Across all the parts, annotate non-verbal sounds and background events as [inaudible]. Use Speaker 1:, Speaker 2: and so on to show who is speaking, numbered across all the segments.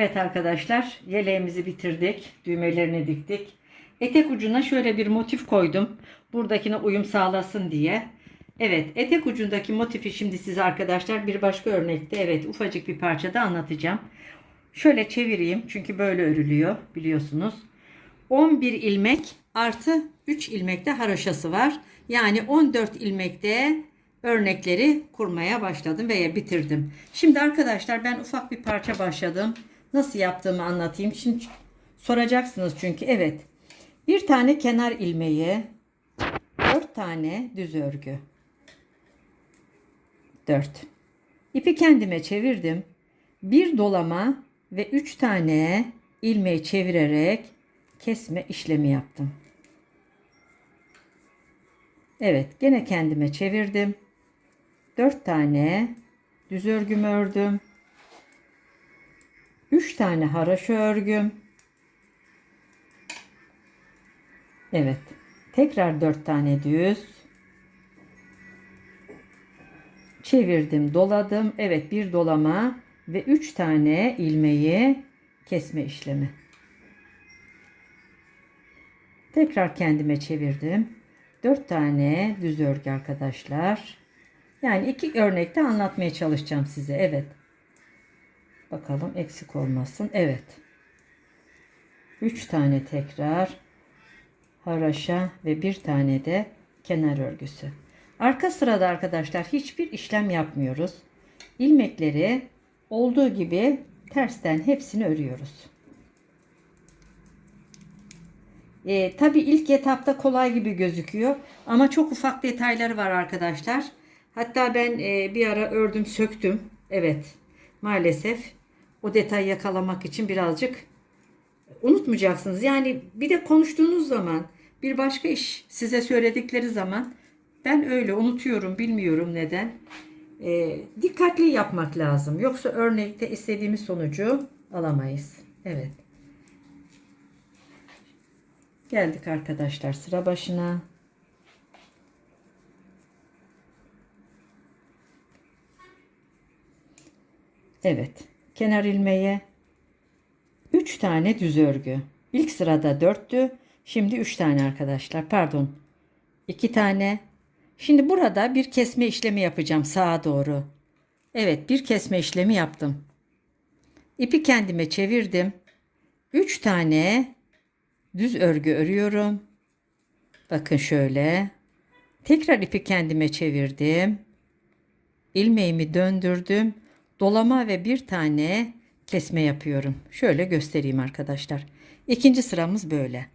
Speaker 1: Evet arkadaşlar yeleğimizi bitirdik. Düğmelerini diktik. Etek ucuna şöyle bir motif koydum. Buradakine uyum sağlasın diye. Evet etek ucundaki motifi şimdi size arkadaşlar bir başka örnekte evet ufacık bir parçada anlatacağım. Şöyle çevireyim çünkü böyle örülüyor biliyorsunuz. 11 ilmek artı 3 ilmekte haroşası var. Yani 14 ilmekte örnekleri kurmaya başladım veya bitirdim. Şimdi arkadaşlar ben ufak bir parça başladım. Nasıl yaptığımı anlatayım. Şimdi soracaksınız çünkü evet. Bir tane kenar ilmeği, 4 tane düz örgü. 4. İpi kendime çevirdim. Bir dolama ve 3 tane ilmeği çevirerek kesme işlemi yaptım. Evet, gene kendime çevirdim. 4 tane düz örgümü ördüm. 3 tane haraşo örgüm. Evet. Tekrar 4 tane düz. Çevirdim, doladım. Evet, bir dolama ve 3 tane ilmeği kesme işlemi. Tekrar kendime çevirdim. 4 tane düz örgü arkadaşlar. Yani iki örnekte anlatmaya çalışacağım size. Evet. Bakalım eksik olmasın. Evet. 3 tane tekrar haraşa ve bir tane de kenar örgüsü. Arka sırada arkadaşlar hiçbir işlem yapmıyoruz. İlmekleri olduğu gibi tersten hepsini örüyoruz. E, Tabi ilk etapta kolay gibi gözüküyor ama çok ufak detayları var arkadaşlar. Hatta ben e, bir ara ördüm söktüm. Evet maalesef o detayı yakalamak için birazcık unutmayacaksınız. Yani bir de konuştuğunuz zaman bir başka iş size söyledikleri zaman ben öyle unutuyorum bilmiyorum neden. E, dikkatli yapmak lazım. Yoksa örnekte istediğimiz sonucu alamayız. Evet. Geldik arkadaşlar sıra başına. Evet. Kenar ilmeğe 3 tane düz örgü. İlk sırada 4'tü. Şimdi 3 tane arkadaşlar. Pardon. 2 tane. Şimdi burada bir kesme işlemi yapacağım sağa doğru. Evet, bir kesme işlemi yaptım. İpi kendime çevirdim. 3 tane düz örgü örüyorum. Bakın şöyle. Tekrar ipi kendime çevirdim. İlmeğimi döndürdüm. Dolama ve bir tane kesme yapıyorum. Şöyle göstereyim arkadaşlar. İkinci sıramız böyle.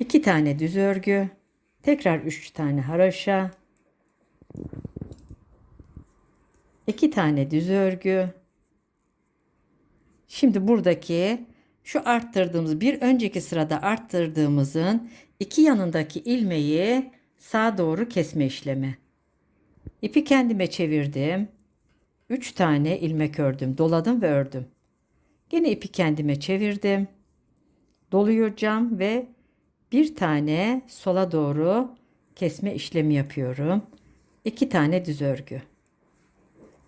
Speaker 1: İki tane düz örgü. Tekrar üç tane haraşa. İki tane düz örgü. Şimdi buradaki şu arttırdığımız bir önceki sırada arttırdığımızın iki yanındaki ilmeği sağa doğru kesme işlemi. İpi kendime çevirdim. 3 tane ilmek ördüm. Doladım ve ördüm. Gene ipi kendime çevirdim. Doluyacağım ve bir tane sola doğru kesme işlemi yapıyorum. 2 tane düz örgü.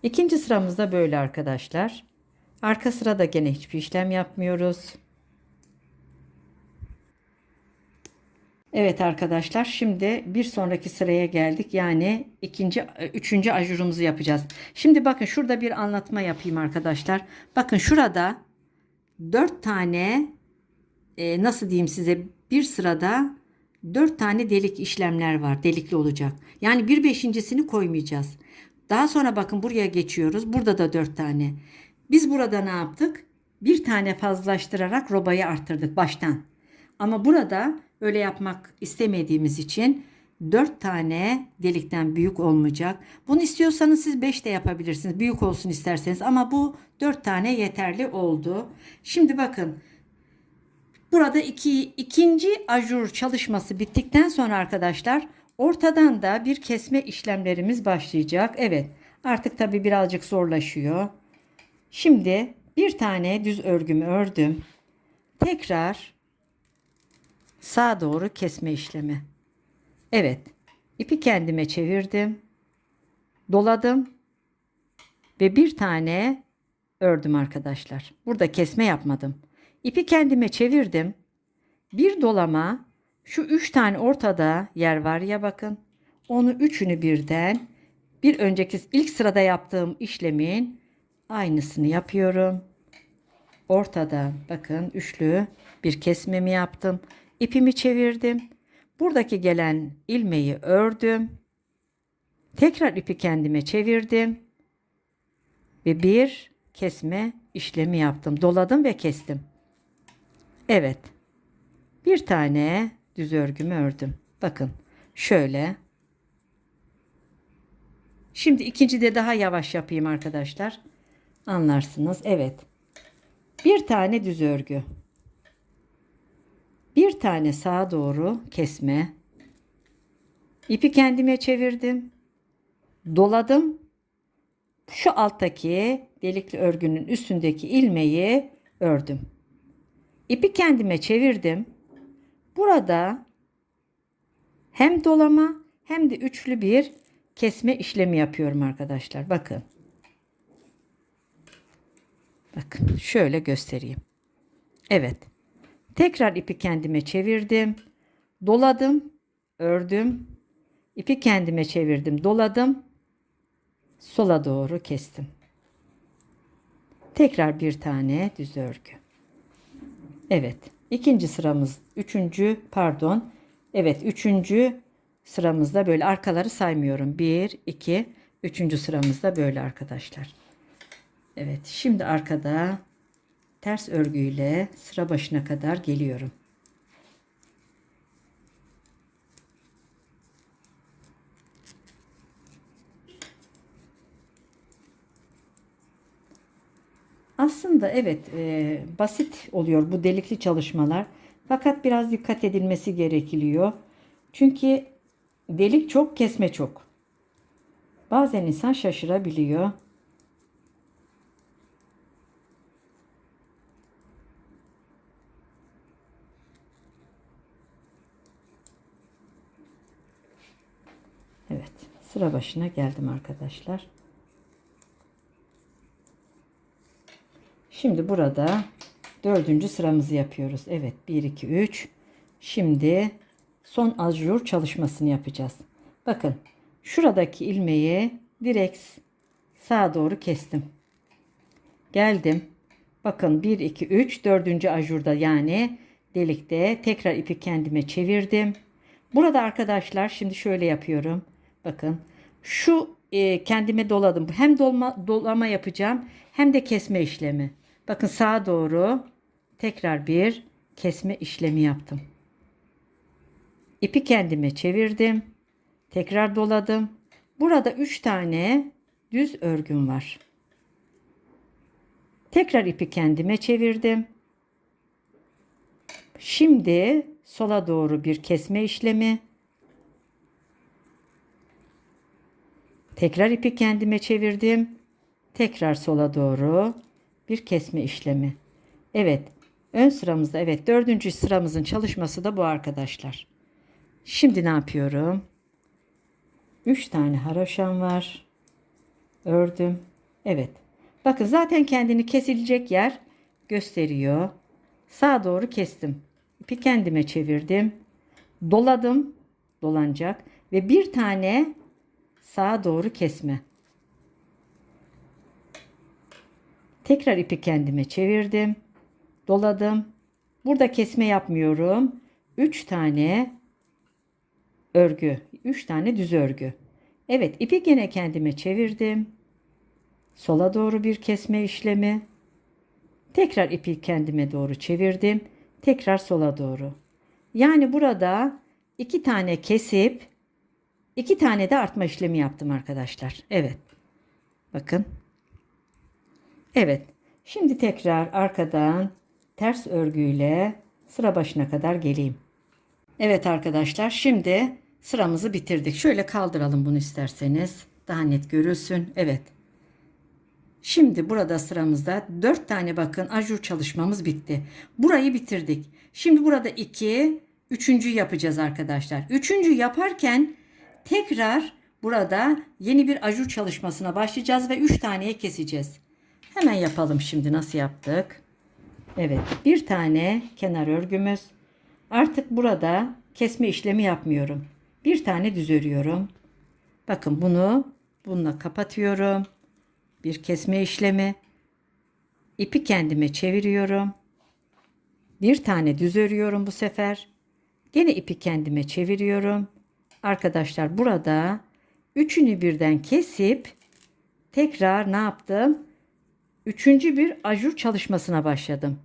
Speaker 1: İkinci sıramızda böyle arkadaşlar. Arka sırada gene hiçbir işlem yapmıyoruz. Evet arkadaşlar şimdi bir sonraki sıraya geldik. Yani ikinci, üçüncü ajurumuzu yapacağız. Şimdi bakın şurada bir anlatma yapayım arkadaşlar. Bakın şurada dört tane e, nasıl diyeyim size bir sırada dört tane delik işlemler var. Delikli olacak. Yani bir beşincisini koymayacağız. Daha sonra bakın buraya geçiyoruz. Burada da dört tane. Biz burada ne yaptık? Bir tane fazlaştırarak robayı arttırdık baştan. Ama burada öyle yapmak istemediğimiz için 4 tane delikten büyük olmayacak. Bunu istiyorsanız siz 5 de yapabilirsiniz. Büyük olsun isterseniz ama bu 4 tane yeterli oldu. Şimdi bakın burada iki, ikinci ajur çalışması bittikten sonra arkadaşlar ortadan da bir kesme işlemlerimiz başlayacak. Evet artık tabi birazcık zorlaşıyor. Şimdi bir tane düz örgümü ördüm. Tekrar sağa doğru kesme işlemi. Evet. ipi kendime çevirdim. Doladım. ve bir tane ördüm arkadaşlar. Burada kesme yapmadım. İpi kendime çevirdim. Bir dolama şu üç tane ortada yer var ya bakın. Onu üçünü birden bir önceki ilk sırada yaptığım işlemin aynısını yapıyorum. Ortada bakın üçlü bir kesmemi yaptım. İpimi çevirdim. Buradaki gelen ilmeği ördüm. Tekrar ipi kendime çevirdim. Ve bir kesme işlemi yaptım. Doladım ve kestim. Evet. Bir tane düz örgümü ördüm. Bakın şöyle. Şimdi ikinci de daha yavaş yapayım arkadaşlar. Anlarsınız. Evet. Bir tane düz örgü. Bir tane sağa doğru kesme. İpi kendime çevirdim. Doladım. Şu alttaki delikli örgünün üstündeki ilmeği ördüm. İpi kendime çevirdim. Burada hem dolama hem de üçlü bir kesme işlemi yapıyorum arkadaşlar. Bakın. Bakın şöyle göstereyim. Evet. Tekrar ipi kendime çevirdim. Doladım, ördüm. İpi kendime çevirdim, doladım. Sola doğru kestim. Tekrar bir tane düz örgü. Evet. ikinci sıramız, üçüncü, pardon. Evet, üçüncü sıramızda böyle arkaları saymıyorum. Bir, iki, üçüncü sıramızda böyle arkadaşlar. Evet, şimdi arkada ters örgüyle sıra başına kadar geliyorum. Aslında evet e, basit oluyor bu delikli çalışmalar. Fakat biraz dikkat edilmesi gerekiyor. Çünkü delik çok kesme çok. Bazen insan şaşırabiliyor. Evet sıra başına geldim arkadaşlar. Şimdi burada dördüncü sıramızı yapıyoruz. Evet 1 2 3. Şimdi son ajur çalışmasını yapacağız. Bakın şuradaki ilmeği direkt sağa doğru kestim. Geldim. Bakın 1 2 3 dördüncü ajurda yani delikte tekrar ipi kendime çevirdim. Burada arkadaşlar şimdi şöyle yapıyorum. Bakın şu e, kendime doladım. Hem dolma, dolama yapacağım hem de kesme işlemi. Bakın sağa doğru tekrar bir kesme işlemi yaptım. İpi kendime çevirdim. Tekrar doladım. Burada 3 tane düz örgüm var. Tekrar ipi kendime çevirdim. Şimdi sola doğru bir kesme işlemi. Tekrar ipi kendime çevirdim. Tekrar sola doğru bir kesme işlemi. Evet. Ön sıramızda evet dördüncü sıramızın çalışması da bu arkadaşlar. Şimdi ne yapıyorum? Üç tane haroşam var. Ördüm. Evet. Bakın zaten kendini kesilecek yer gösteriyor. Sağa doğru kestim. İpi kendime çevirdim. Doladım. Dolanacak. Ve bir tane sağa doğru kesme. Tekrar ipi kendime çevirdim. Doladım. Burada kesme yapmıyorum. 3 tane örgü. 3 tane düz örgü. Evet ipi gene kendime çevirdim. Sola doğru bir kesme işlemi. Tekrar ipi kendime doğru çevirdim. Tekrar sola doğru. Yani burada iki tane kesip iki tane de artma işlemi yaptım arkadaşlar. Evet. Bakın. Evet. Şimdi tekrar arkadan ters örgüyle sıra başına kadar geleyim. Evet arkadaşlar şimdi sıramızı bitirdik. Şöyle kaldıralım bunu isterseniz. Daha net görülsün. Evet. Şimdi burada sıramızda 4 tane bakın ajur çalışmamız bitti. Burayı bitirdik. Şimdi burada 2, üçüncü yapacağız arkadaşlar. Üçüncü yaparken tekrar burada yeni bir ajur çalışmasına başlayacağız ve 3 taneye keseceğiz. Hemen yapalım şimdi nasıl yaptık. Evet bir tane kenar örgümüz. Artık burada kesme işlemi yapmıyorum. Bir tane düz örüyorum. Bakın bunu bununla kapatıyorum. Bir kesme işlemi. İpi kendime çeviriyorum. Bir tane düz örüyorum bu sefer. Gene ipi kendime çeviriyorum. Arkadaşlar burada üçünü birden kesip tekrar ne yaptım? Üçüncü bir ajur çalışmasına başladım.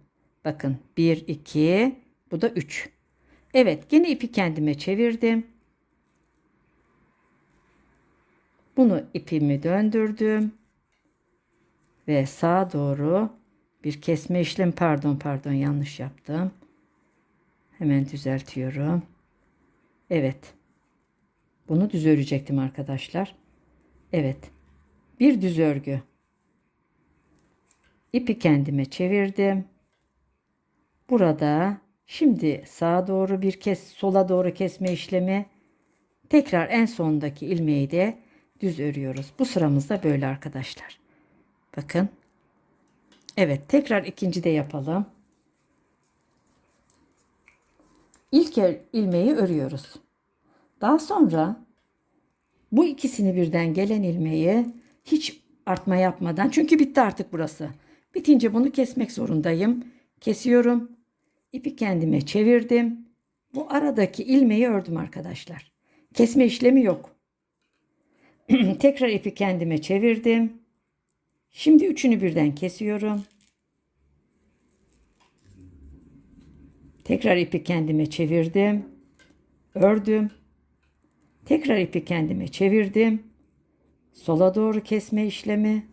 Speaker 1: Bakın 1, 2, bu da 3. Evet gene ipi kendime çevirdim. Bunu ipimi döndürdüm. Ve sağa doğru bir kesme işlemi pardon pardon yanlış yaptım. Hemen düzeltiyorum. Evet. Bunu düz örecektim arkadaşlar. Evet. Bir düz örgü. İpi kendime çevirdim. Burada şimdi sağa doğru bir kes, sola doğru kesme işlemi. Tekrar en sondaki ilmeği de düz örüyoruz. Bu sıramızda böyle arkadaşlar. Bakın. Evet, tekrar ikinci de yapalım. İlk ilmeği örüyoruz. Daha sonra bu ikisini birden gelen ilmeği hiç artma yapmadan çünkü bitti artık burası. Bitince bunu kesmek zorundayım. Kesiyorum. İpi kendime çevirdim. Bu aradaki ilmeği ördüm arkadaşlar. Kesme işlemi yok. [clears throat] Tekrar ipi kendime çevirdim. Şimdi üçünü birden kesiyorum. Tekrar ipi kendime çevirdim. Ördüm. Tekrar ipi kendime çevirdim. Sola doğru kesme işlemi.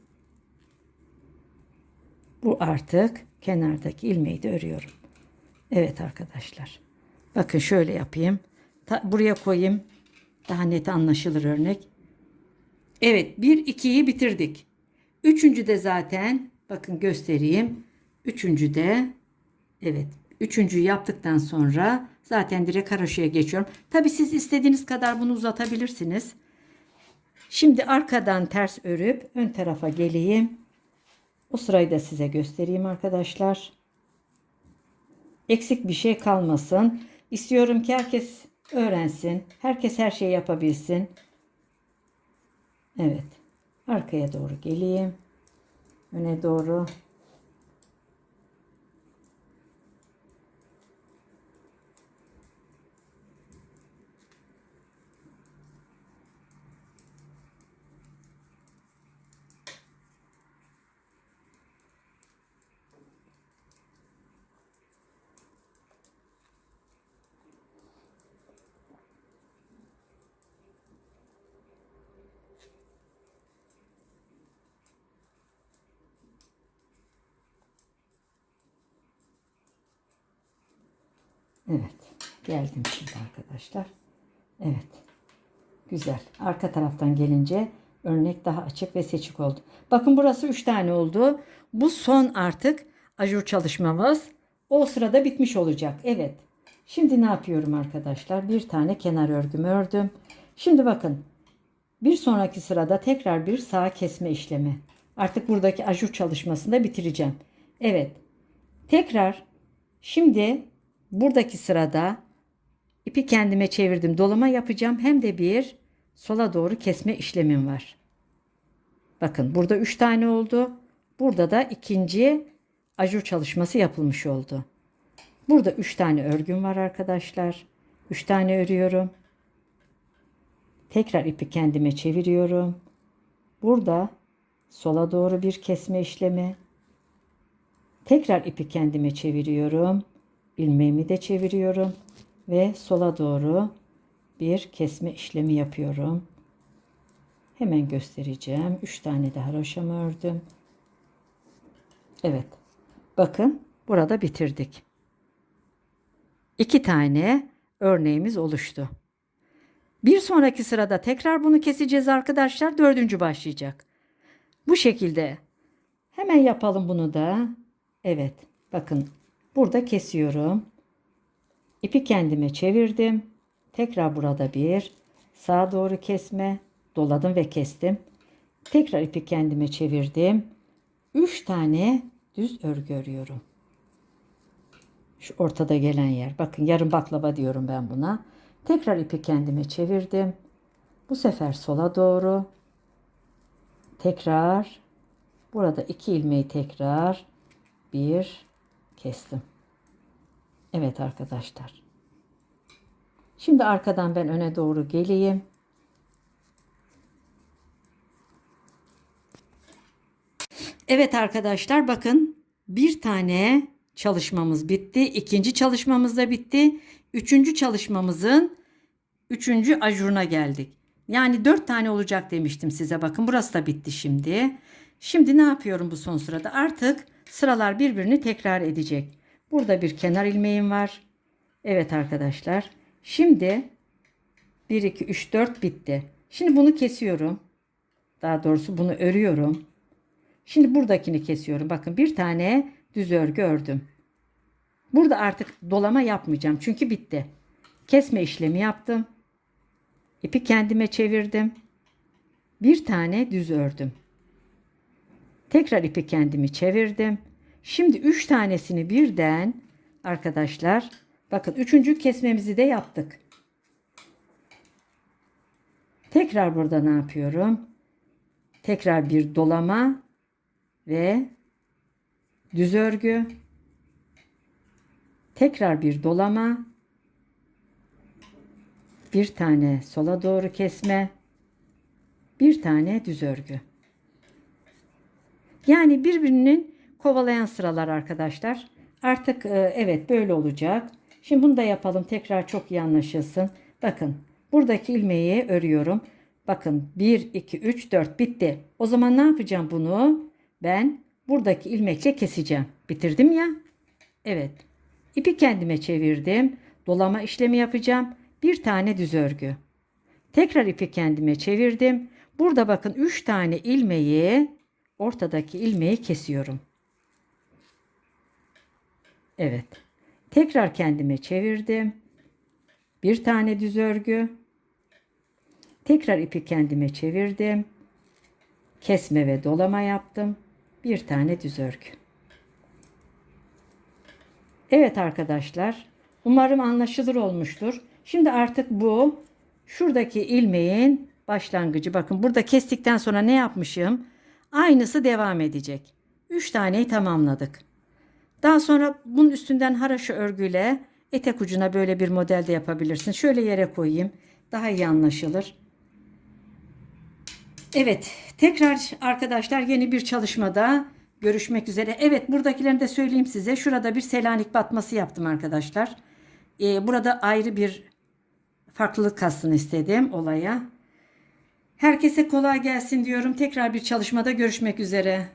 Speaker 1: Bu artık kenardaki ilmeği de örüyorum. Evet arkadaşlar. Bakın şöyle yapayım. Ta- buraya koyayım. Daha net anlaşılır örnek. Evet 1 2'yi bitirdik. Üçüncü de zaten bakın göstereyim. Üçüncü de evet üçüncüyü yaptıktan sonra zaten direkt haroşaya geçiyorum. Tabi siz istediğiniz kadar bunu uzatabilirsiniz. Şimdi arkadan ters örüp ön tarafa geleyim. O sırayı da size göstereyim arkadaşlar. Eksik bir şey kalmasın. İstiyorum ki herkes öğrensin. Herkes her şeyi yapabilsin. Evet. Arkaya doğru geleyim. Öne doğru. Evet. Geldim şimdi arkadaşlar. Evet. Güzel. Arka taraftan gelince örnek daha açık ve seçik oldu. Bakın burası 3 tane oldu. Bu son artık ajur çalışmamız. O sırada bitmiş olacak. Evet. Şimdi ne yapıyorum arkadaşlar? Bir tane kenar örgümü ördüm. Şimdi bakın. Bir sonraki sırada tekrar bir sağ kesme işlemi. Artık buradaki ajur çalışmasını da bitireceğim. Evet. Tekrar şimdi buradaki sırada ipi kendime çevirdim. Dolama yapacağım. Hem de bir sola doğru kesme işlemim var. Bakın burada 3 tane oldu. Burada da ikinci ajur çalışması yapılmış oldu. Burada 3 tane örgüm var arkadaşlar. 3 tane örüyorum. Tekrar ipi kendime çeviriyorum. Burada sola doğru bir kesme işlemi. Tekrar ipi kendime çeviriyorum. İlmeğimi de çeviriyorum ve sola doğru bir kesme işlemi yapıyorum. Hemen göstereceğim. 3 tane de haroşamı ördüm. Evet. Bakın burada bitirdik. 2 tane örneğimiz oluştu. Bir sonraki sırada tekrar bunu keseceğiz arkadaşlar. Dördüncü başlayacak. Bu şekilde. Hemen yapalım bunu da. Evet. Bakın burada kesiyorum. İpi kendime çevirdim. Tekrar burada bir sağa doğru kesme. doladım ve kestim. Tekrar ipi kendime çevirdim. 3 tane düz örgü örüyorum. Şu ortada gelen yer. Bakın yarım baklava diyorum ben buna. Tekrar ipi kendime çevirdim. Bu sefer sola doğru. Tekrar burada iki ilmeği tekrar bir kestim. Evet arkadaşlar. Şimdi arkadan ben öne doğru geleyim. Evet arkadaşlar bakın bir tane çalışmamız bitti. İkinci çalışmamız da bitti. Üçüncü çalışmamızın üçüncü ajuruna geldik. Yani dört tane olacak demiştim size. Bakın burası da bitti şimdi. Şimdi ne yapıyorum bu son sırada? Artık sıralar birbirini tekrar edecek. Burada bir kenar ilmeğim var. Evet arkadaşlar. Şimdi 1, 2, 3, 4 bitti. Şimdi bunu kesiyorum. Daha doğrusu bunu örüyorum. Şimdi buradakini kesiyorum. Bakın bir tane düz örgü ördüm. Burada artık dolama yapmayacağım. Çünkü bitti. Kesme işlemi yaptım. İpi kendime çevirdim. Bir tane düz ördüm. Tekrar ipi kendimi çevirdim. Şimdi üç tanesini birden arkadaşlar bakın üçüncü kesmemizi de yaptık. Tekrar burada ne yapıyorum? Tekrar bir dolama ve düz örgü. Tekrar bir dolama. Bir tane sola doğru kesme. Bir tane düz örgü. Yani birbirinin kovalayan sıralar arkadaşlar. Artık e, evet böyle olacak. Şimdi bunu da yapalım. Tekrar çok iyi anlaşılsın. Bakın buradaki ilmeği örüyorum. Bakın 1, 2, 3, 4 bitti. O zaman ne yapacağım bunu? Ben buradaki ilmekle keseceğim. Bitirdim ya. Evet. İpi kendime çevirdim. Dolama işlemi yapacağım. Bir tane düz örgü. Tekrar ipi kendime çevirdim. Burada bakın 3 tane ilmeği ortadaki ilmeği kesiyorum. Evet. Tekrar kendime çevirdim. Bir tane düz örgü. Tekrar ipi kendime çevirdim. Kesme ve dolama yaptım. Bir tane düz örgü. Evet arkadaşlar. Umarım anlaşılır olmuştur. Şimdi artık bu şuradaki ilmeğin başlangıcı. Bakın burada kestikten sonra ne yapmışım? Aynısı devam edecek. 3 taneyi tamamladık. Daha sonra bunun üstünden haraşo örgüyle etek ucuna böyle bir model de yapabilirsin. Şöyle yere koyayım. Daha iyi anlaşılır. Evet, tekrar arkadaşlar yeni bir çalışmada görüşmek üzere. Evet, buradakilerini de söyleyeyim size. Şurada bir Selanik batması yaptım arkadaşlar. Ee, burada ayrı bir farklılık katsın istedim olaya. Herkese kolay gelsin diyorum. Tekrar bir çalışmada görüşmek üzere.